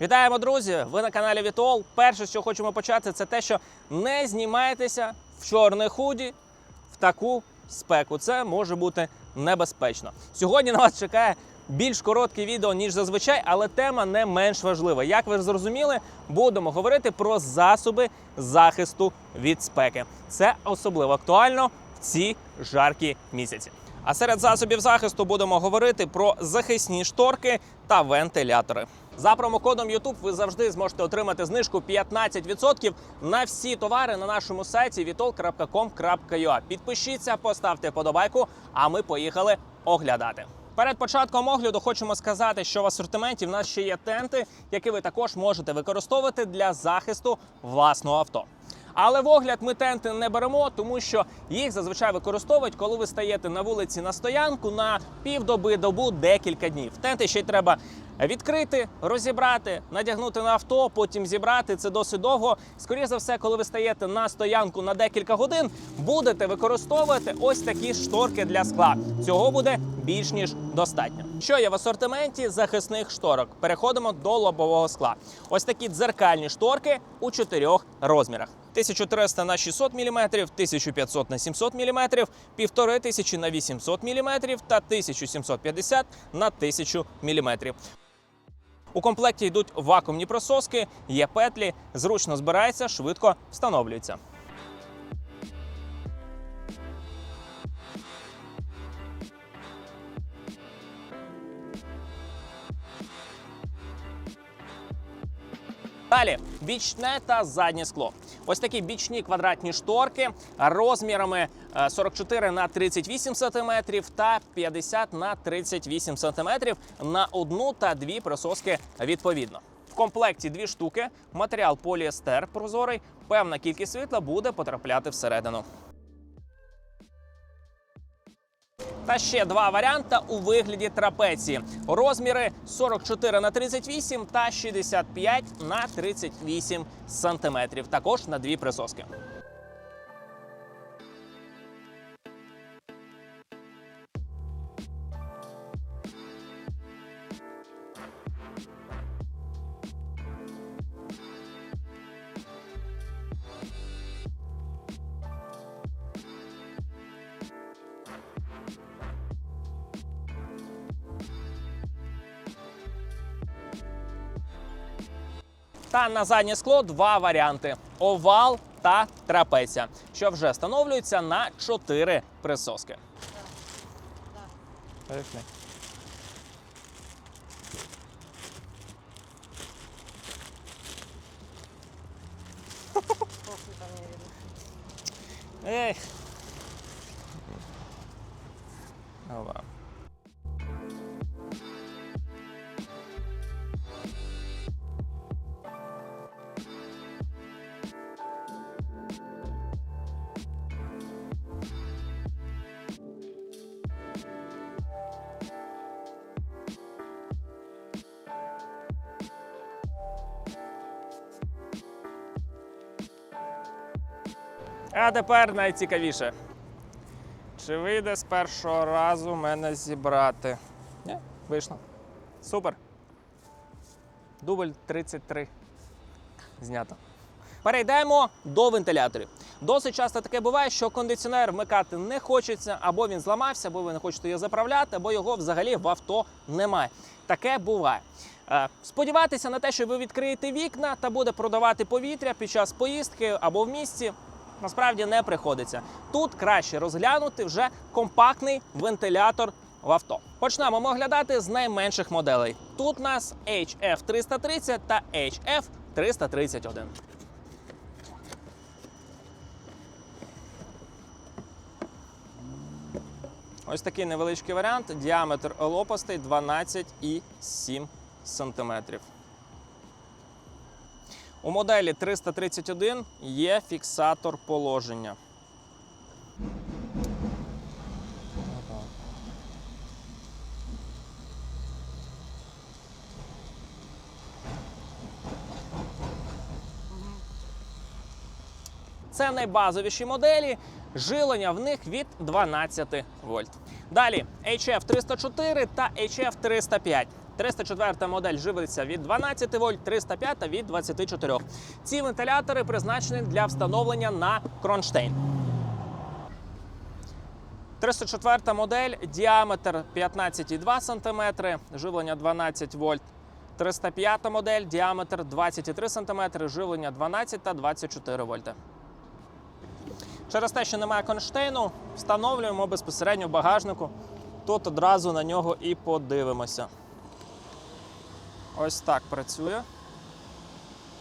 Вітаємо, друзі! Ви на каналі Вітол. Перше, що хочемо почати, це те, що не знімайтеся в чорне худі в таку спеку. Це може бути небезпечно. Сьогодні на вас чекає більш коротке відео, ніж зазвичай, але тема не менш важлива. Як ви зрозуміли, будемо говорити про засоби захисту від спеки. Це особливо актуально в ці жаркі місяці. А серед засобів захисту будемо говорити про захисні шторки та вентилятори. За промокодом YouTube ви завжди зможете отримати знижку 15% на всі товари на нашому сайті vitol.com.ua. Підпишіться, поставте подобайку, а ми поїхали оглядати. Перед початком огляду хочемо сказати, що в асортименті в нас ще є тенти, які ви також можете використовувати для захисту власного авто. Але в огляд ми тенти не беремо, тому що їх зазвичай використовують, коли ви стаєте на вулиці на стоянку на півдоби, добу, декілька днів. Тенти ще й треба відкрити, розібрати, надягнути на авто, потім зібрати. Це досить довго. Скоріше за все, коли ви стаєте на стоянку на декілька годин, будете використовувати ось такі шторки для скла. Цього буде більш ніж достатньо. Що є в асортименті захисних шторок? Переходимо до лобового скла. Ось такі дзеркальні шторки у чотирьох розмірах. 1300 на 600 мм, 1500 на 700 мм, 1500 на 800 мм та 1750 на 1000 мм. У комплекті йдуть вакуумні прососки, є петлі, зручно збирається, швидко встановлюється. Далі бічне та заднє скло. Ось такі бічні квадратні шторки розмірами е, 44 на 38 см та 50 на 38 см на одну та дві присоски відповідно. В комплекті дві штуки, матеріал поліестер прозорий, певна кількість світла буде потрапляти всередину. Та ще два варіанти у вигляді трапеції. Розміри 44 на 38 та 65 на 38 сантиметрів. Також на дві присоски. Та на заднє скло два варіанти: овал та трапеція, що вже встановлюються на 4 присоски. Поїхали. Ех. Ова. А тепер найцікавіше. Чи вийде з першого разу мене зібрати? Ні, вийшло. Супер. Дубль 33. Знято. Перейдемо до вентиляторів. Досить часто таке буває, що кондиціонер вмикати не хочеться, або він зламався, або ви не хочете його заправляти, або його взагалі в авто немає. Таке буває. Е, Сподіватися на те, що ви відкриєте вікна та буде продавати повітря під час поїздки або в місті. Насправді не приходиться. Тут краще розглянути вже компактний вентилятор в авто. Почнемо ми оглядати з найменших моделей. Тут у нас HF330 та HF331. Ось такий невеличкий варіант. Діаметр лопастей 12,7 см. У моделі 331 є фіксатор положення. Це найбазовіші моделі. Жилення в них від 12 вольт. Далі HF 304 та HF 305. 304 модель живиться від 12 вольт, 305 від 24. Ці вентилятори призначені для встановлення на кронштейн. 304 модель, діаметр 15,2 см, живлення 12 вольт. 305 модель, діаметр 23 см, живлення 12 та 24 вольти. Через те, що немає кронштейну, встановлюємо безпосередньо в багажнику. Тут одразу на нього і подивимося. Ось так працює.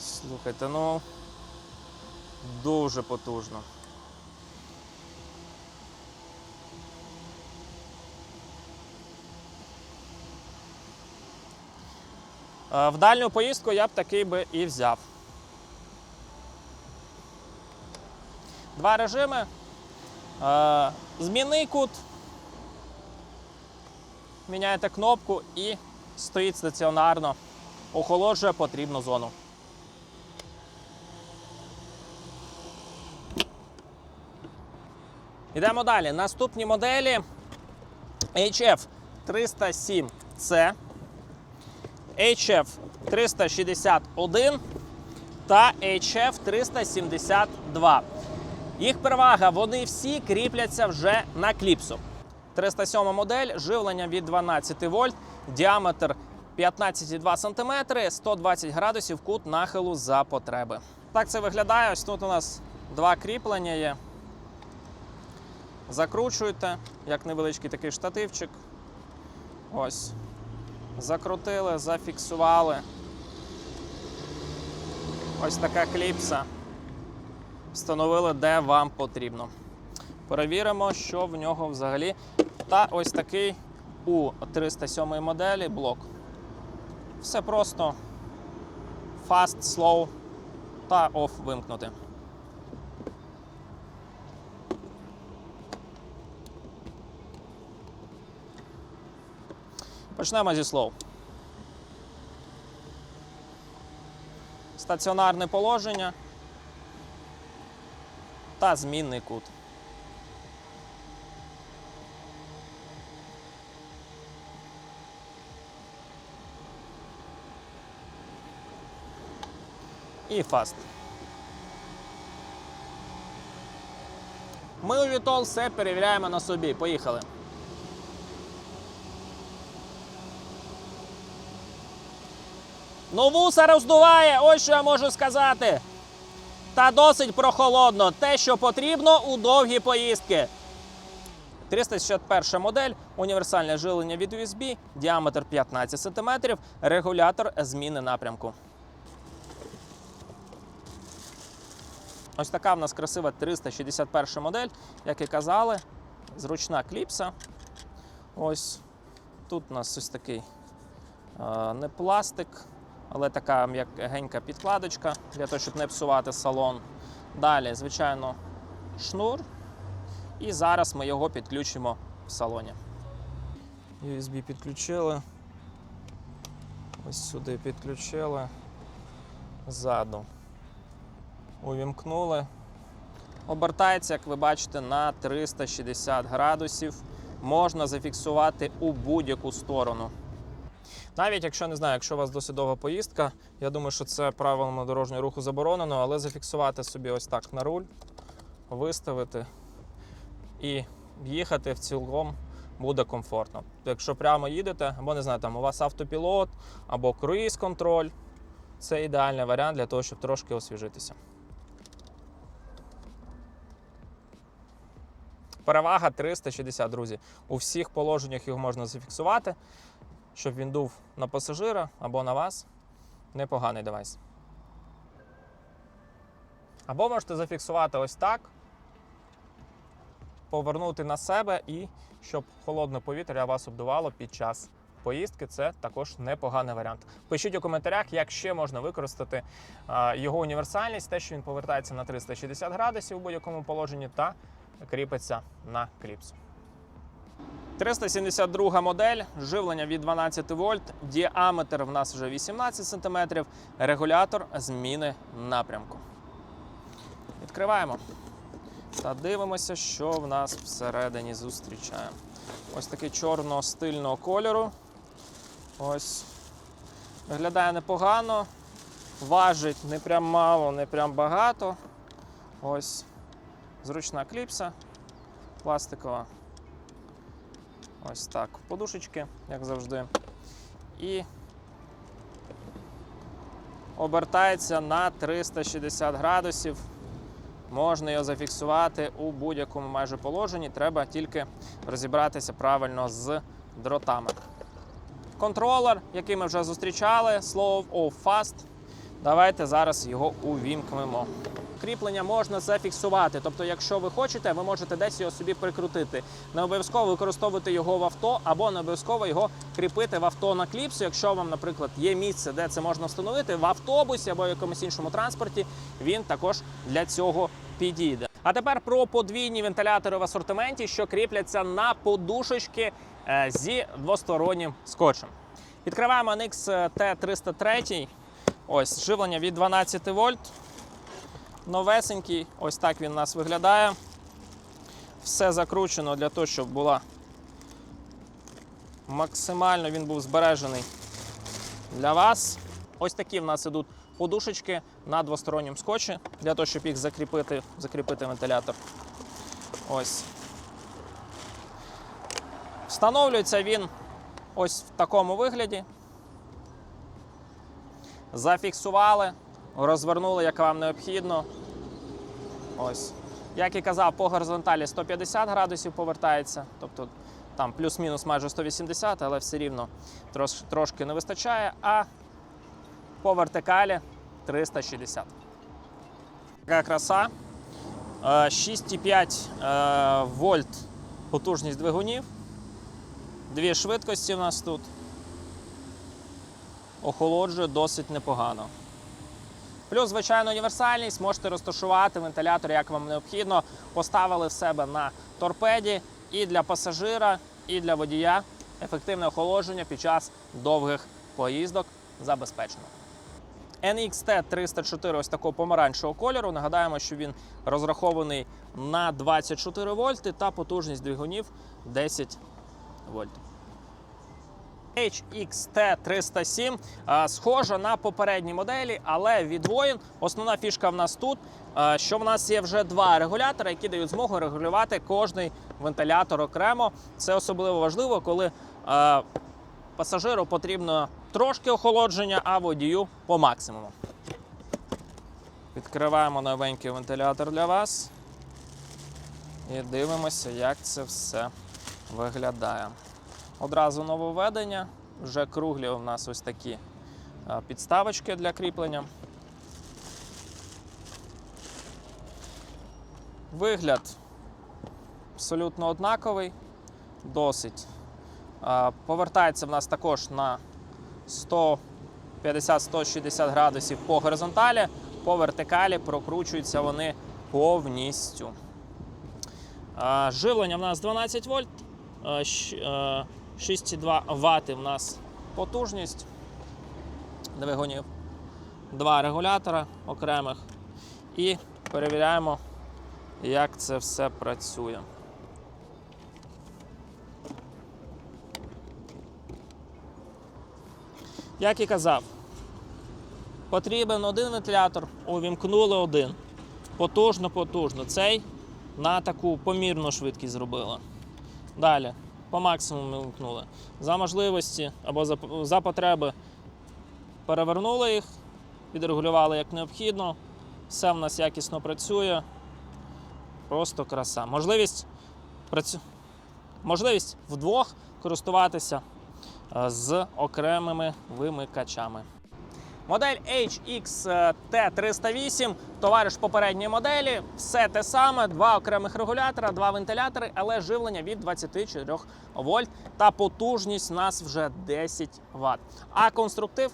Слухайте, ну дуже потужно. Е, В дальню поїздку я б такий би і взяв. Два режими. Е, Змінний кут. Міняєте кнопку і стоїть стаціонарно. Охолоджує потрібну зону. Йдемо далі. Наступні моделі HF 307C, HF 361 та HF 372. Їх перевага, вони всі кріпляться вже на кліпсу. 307 модель, живлення від 12 вольт, діаметр 15,2 см, 120 градусів кут нахилу за потреби. Так це виглядає. Ось тут у нас два кріплення є. Закручуєте, як невеличкий такий штативчик. Ось. Закрутили, зафіксували. Ось така кліпса. Встановили, де вам потрібно. Перевіримо, що в нього взагалі. Та ось такий у 307 моделі блок. Все просто fast, slow та off вимкнути. Почнемо зі слов. Стаціонарне положення та змінний кут. І фаст. Ми у Вітол все перевіряємо на собі. Поїхали. Ну, вуса роздуває, ось що я можу сказати. Та досить прохолодно. Те, що потрібно у довгі поїздки. 361 модель, універсальне жилення від USB, діаметр 15 см, регулятор зміни напрямку. Ось така в нас красива 361 модель, як і казали, зручна кліпса. Ось тут у нас ось такий не пластик, але така м'якенька підкладочка для того, щоб не псувати салон. Далі, звичайно, шнур. І зараз ми його підключимо в салоні. USB підключили. Ось сюди підключили. Ззаду. Увімкнули. Обертається, як ви бачите, на 360 градусів. Можна зафіксувати у будь-яку сторону. Навіть якщо не знаю, якщо у вас досить довга поїздка, я думаю, що це правилами дорожнього руху заборонено, але зафіксувати собі ось так на руль, виставити і їхати в цілком буде комфортно. Якщо прямо їдете, або не знаю, там у вас автопілот, або круїз-контроль, це ідеальний варіант для того, щоб трошки освіжитися. Перевага 360, друзі. У всіх положеннях його можна зафіксувати, щоб він дув на пасажира або на вас. Непоганий девайс. Або можете зафіксувати ось так, повернути на себе і щоб холодне повітря вас обдувало під час поїздки. Це також непоганий варіант. Пишіть у коментарях, як ще можна використати його універсальність, те, що він повертається на 360 градусів у будь-якому положенні та кріпиться на кліпсу. 372 модель, живлення від 12 вольт, діаметр в нас вже 18 см, регулятор зміни напрямку. Відкриваємо та дивимося, що в нас всередині зустрічає. Ось такий чорного стильного кольору. Ось. Виглядає непогано. Важить не прям мало, не прям багато. Ось. Зручна кліпса пластикова. Ось так. Подушечки, як завжди. І обертається на 360 градусів. Можна його зафіксувати у будь-якому майже положенні. Треба тільки розібратися правильно з дротами. Контролер, який ми вже зустрічали, Slow Off Fast. Давайте зараз його увімкнемо. Кріплення можна зафіксувати. Тобто, якщо ви хочете, ви можете десь його собі прикрутити. Не обов'язково використовувати його в авто, або не обов'язково його кріпити в авто на кліпсу. Якщо вам, наприклад, є місце, де це можна встановити, в автобусі або в якомусь іншому транспорті, він також для цього підійде. А тепер про подвійні вентилятори в асортименті, що кріпляться на подушечки е, зі двостороннім скотчем. Відкриваємо NX T303. Ось живлення від 12 вольт. Новесенький, ось так він у нас виглядає. Все закручено для того, щоб була максимально він був збережений для вас. Ось такі в нас ідуть подушечки на двосторонньому скотчі, для того, щоб їх закріпити, закріпити вентилятор. Ось. Встановлюється він ось в такому вигляді. Зафіксували, розвернули, як вам необхідно. Ось. Як і казав, по горизонталі 150 градусів повертається, тобто там плюс-мінус майже 180, але все рівно трош, трошки не вистачає. А по вертикалі 360. Така краса. Е, 6,5 е, вольт потужність двигунів. Дві швидкості в нас тут. Охолоджує досить непогано. Плюс, звичайно, універсальність. Можете розташувати вентилятор, як вам необхідно. Поставили в себе на торпеді і для пасажира, і для водія. Ефективне охолодження під час довгих поїздок забезпечено. NXT 304 ось такого помаранчевого кольору. Нагадаємо, що він розрахований на 24 вольти та потужність двигунів 10 вольт. HXT 307 е, схожа на попередні моделі, але відвоїн. Основна фішка в нас тут, що в нас є вже два регулятори, які дають змогу регулювати кожний вентилятор окремо. Це особливо важливо, коли пасажиру потрібно трошки охолодження, а водію по максимуму. Відкриваємо новенький вентилятор для вас і дивимося, як це все виглядає. Одразу нововведення. Вже круглі у нас ось такі е, підставочки для кріплення. Вигляд абсолютно однаковий, досить. Е, Повертається в нас також на 150-160 градусів по горизонталі, по вертикалі прокручуються вони повністю. Е, Живлення в нас 12 вольт. Е, щ- е, 6,2 Вт в нас потужність двигунів, два регулятора окремих і перевіряємо, як це все працює. Як і казав, потрібен один вентилятор, увімкнули один. Потужно, потужно. Цей на таку помірну швидкість зробили. Далі по максимуму вимкнули. За можливості або за, за потреби перевернули їх, підрегулювали як необхідно. Все в нас якісно працює. Просто краса. Можливість, працю... Можливість вдвох користуватися е, з окремими вимикачами. Модель HX-T308, товариш попередньої моделі, все те саме, два окремих регулятора, два вентилятори, але живлення від 24 вольт та потужність у нас вже 10 Вт. А конструктив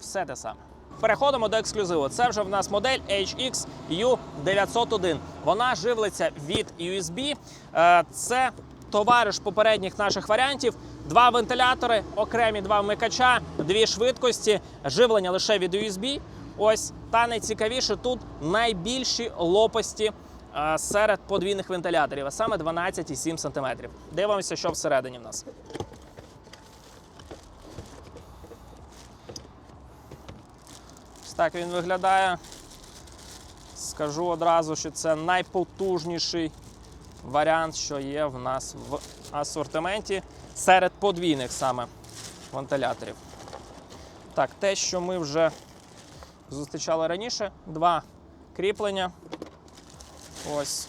все те саме. Переходимо до ексклюзиву. Це вже в нас модель HX U901. Вона живлиться від USB. Е, Це товариш попередніх наших варіантів. Два вентилятори, окремі два вмикача, дві швидкості, живлення лише від USB. Ось та найцікавіше тут найбільші лопасті е, серед подвійних вентиляторів, а саме 12,7 см. Дивимося, що всередині в нас. Ось Так він виглядає. Скажу одразу, що це найпотужніший варіант, що є в нас в асортименті серед подвійних саме вентиляторів. Так, те, що ми вже зустрічали раніше, два кріплення. Ось.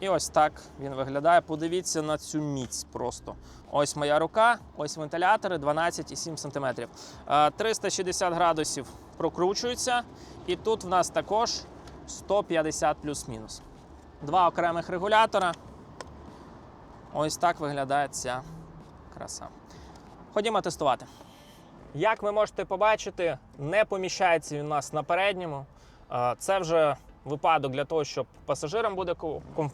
І ось так він виглядає. Подивіться на цю міць просто. Ось моя рука, ось вентилятори 12,7 см. Е, 360 градусів прокручується. І тут в нас також 150 плюс-мінус. Два окремих регулятора. Ось так виглядає ця краса. Ходімо тестувати. Як ви можете побачити, не поміщається він у нас на передньому. Це вже випадок для того, щоб пасажирам буде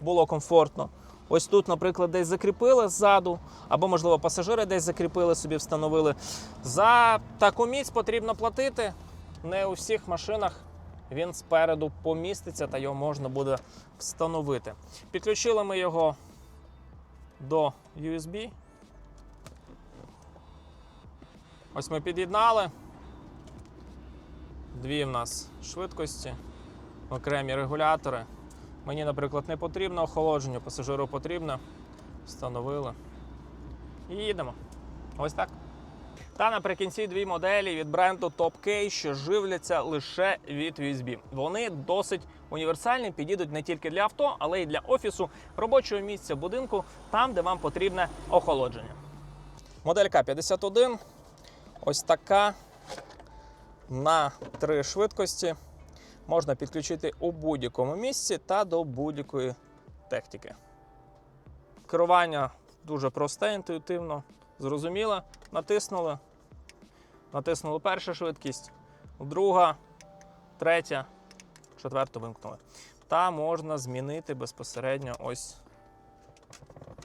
було комфортно. Ось тут, наприклад, десь закріпили ззаду, або, можливо, пасажири десь закріпили, собі встановили. За таку міць потрібно платити. Не у всіх машинах він спереду поміститься та його можна буде встановити. Підключили ми його до USB. Ось ми під'єднали. Дві в нас швидкості, окремі регулятори. Мені, наприклад, не потрібно охолодження, пасажиру потрібно. Встановили. І їдемо. Ось так. Та наприкінці дві моделі від бренду Top K, що живляться лише від USB. Вони досить універсальні, підійдуть не тільки для авто, але й для офісу, робочого місця, будинку, там, де вам потрібне охолодження. Модель К51. Ось така на три швидкості. Можна підключити у будь-якому місці та до будь-якої техніки. Керування дуже просте, інтуїтивно, зрозуміло. Натиснули. Натиснули перша швидкість, друга, третя, четверту вимкнули. Та можна змінити безпосередньо ось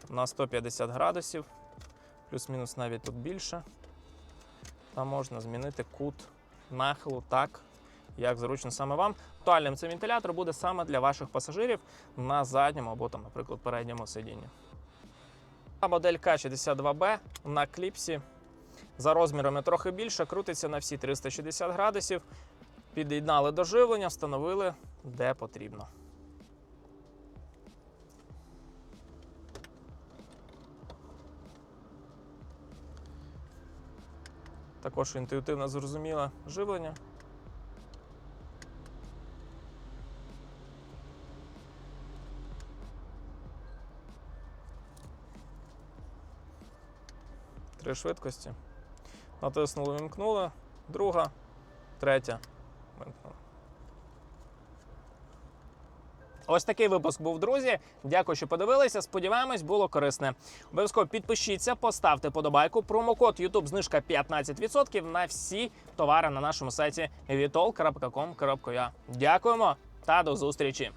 на 150 градусів, плюс-мінус навіть тут більше. Там можна змінити кут нахилу так, як зручно саме вам. Актуальним цей вентилятор буде саме для ваших пасажирів на задньому або, там, наприклад, передньому сидінні. А модель К62B на кліпсі за розмірами трохи більше, крутиться на всі 360 градусів. Під'єднали до живлення, встановили де потрібно. Також інтуїтивно зрозуміле живлення. Три швидкості. Натиснули, вимкнули. Друга, третя. Ось такий випуск був, друзі. Дякую, що подивилися. Сподіваємось, було корисне. Обов'язково підпишіться, поставте подобайку. Промокод YouTube знижка 15% на всі товари на нашому сайті vitol.com.ua. Дякуємо та до зустрічі!